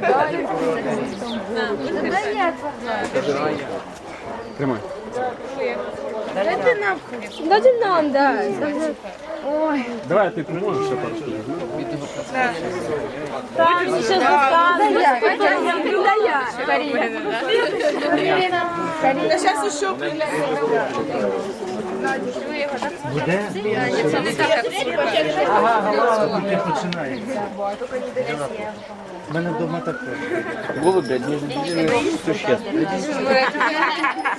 Доїдаю. Тримай. Дайте нам. Дайте нам, да. Ой. Давай ти поможеш ще пару штук. Там ще Да я. Да. Сейчас еще Тільки починається. У мене вдома таке. Голуби одни из удивительных существ.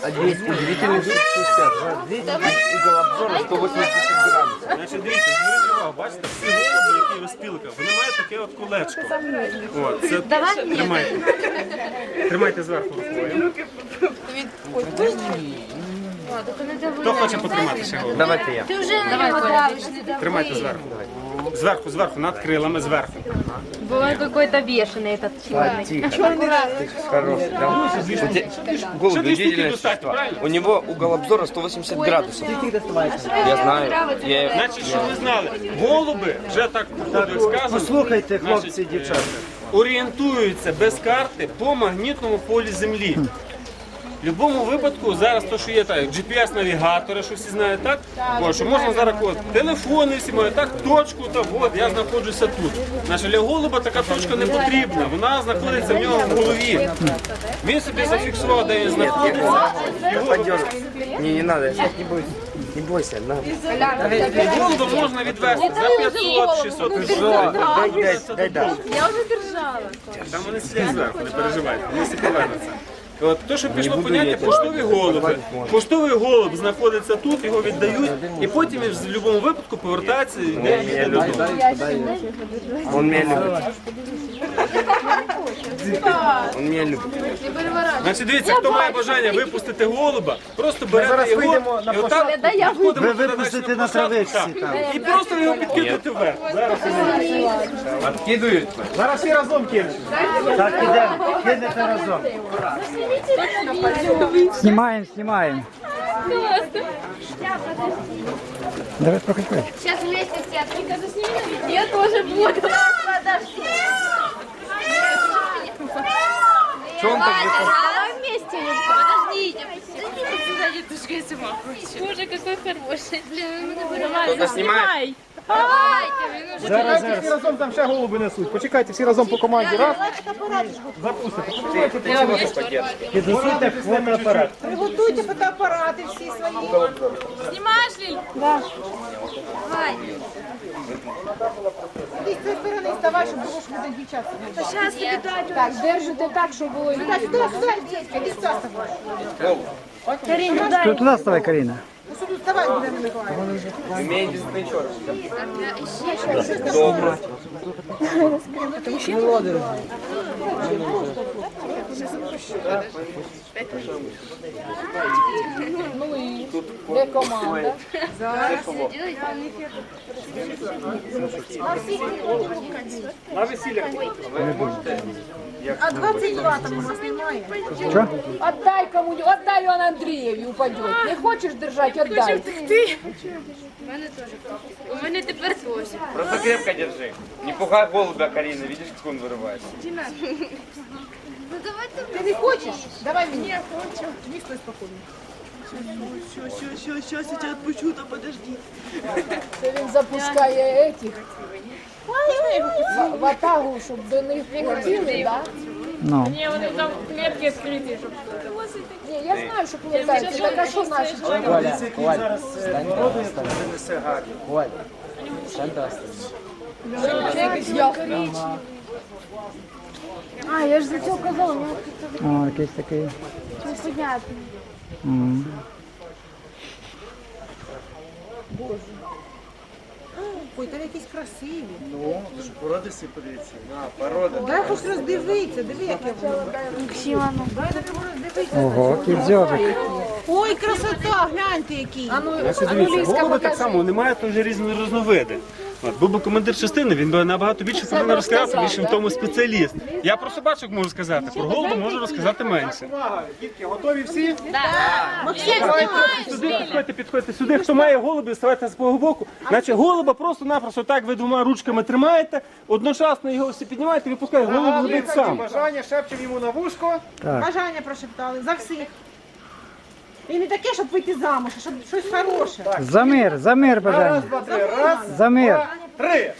Одни из удивительных существ. Угол обзора 180 градусов. Значить, дивіться, зверніть увагу, бачите, всі голуби, які у спілках, вони мають таке от колечко. От, це тримайте. Тримайте зверху рукою. Хто хоче потримати ще голуба? Давайте я. Ты уже на него давишь. Тримайте зверху. Зверху, зверху, над крилами, зверху. Был какой-то бешеный этот человек. Тихо. Хороший. да. У те- Голуби Что две штуки удивительное достать, существо. правильно? У него угол обзора 180 градусов. Я знаю. Я... Значить, щоб ви знали, голуби, вже так походу, як сказано, Послухайте, хлопці і значить, дівчата. е, орієнтуються без карти по магнітному полі Землі. В будь-якому випадку зараз то, що є так, GPS-навігатори, що всі знають, так? О, що можна зараз от, телефони всі мають, так, точку, так, от, я знаходжуся тут. Значить, для голуба така точка не потрібна, вона знаходиться в нього в голові. Він собі зафіксував, де він знаходиться. Подерг. Не, не надо, сейчас не бойся. Не бойся, на. Голуба можна відвести за 500, 600 Дай, дай, дай, дай. Там вони зверху, не переживайте, вони всі повернуться. От то, що пішло буду поняття поштові голуби. Поштовий голуб знаходиться тут, його віддають, і потім він в будь-якому випадку повертається і йде додому. Он. Он меня любит. Значить, дивіться, хто має бажання випустити голуба, просто берете його і отак підходимо Ви туди випустите далі на площадку, травичці так. там. І просто його підкидати вверх. Зараз Откидывают. Зараз всі разом кинуть. Так, ідемо, кинете разом. Снимаем, снимаем. Давай покажи. Сейчас вместе все открыты. Я тоже буду. Подожди. Он так Давай вместе. Подождите. Боже, какой хороший. Блин, Кто-то снимает? Давайте. Зараз, зараз. Всі разом там ще голуби несуть. Почекайте, всі разом по команді. Раз. Підготуйте фотоапарат. Приготуйте фотоапарати всі свої. Ти з цієї сторони ставай, щоб було ж дівчатка. Кидать. Так, держите так, щоб було. Сюди, сюди, сюди, дітка, іди сюди ставай. Ту- Туда вставай, Карина. Ну, сюди вставай, буде Миколаїв. Умеет дистанчер. Де команда? На весілля. А 22 там у вас немає? Отдай кому отдай Іван Андрієві, упадет. Не хочеш держати, отдай. У мене тепер твося. Просто крепко держи. Не пугай голубя, Карина. Видишь, как он вырывается? Ну давайте. Ти не хочеш? Давай мені. Я хочу. Ні, стой спокійно. Це він запускає этих. В- атагу, щоб до них хотіли, так? Ну. Ні, я знаю, що повертаються. Так а що наші? Дивіться, який зараз е, народу принесе гарні. А, я ж за цього казала, ну О, якийсь такий. непонятно. М. Ой, там якісь красиві. Ну, то ж породи всі подивіться. На, порода. Дай хоч роздивитися, диви, яке воно. Максима, ну. Дай дай роздивитися. Ого, який дзьобик. Ой, красота, гляньте який. А ну, дивіться, голуби так само, вони мають теж різні різновиди. От, був би командир частини, він би набагато більше про мене розказав, тому що в тому спеціаліст. Я про собачок можу сказати, про голуба можу розказати менше. Дітки, готові всі? Сюди підходьте, підходьте сюди. Хто має голуби, ставайте з свого боку. Значить, голуба просто-напросто так ви двома ручками тримаєте, одночасно його всі піднімаєте, випускаєте, голуб летить сам. Бажання шепчемо йому на вушко. Бажання прошептали за всіх. І не таке, щоб вийти замуж, а щоб щось хороше. За мир, за мир Раз, два, три. Раз, За мир. три.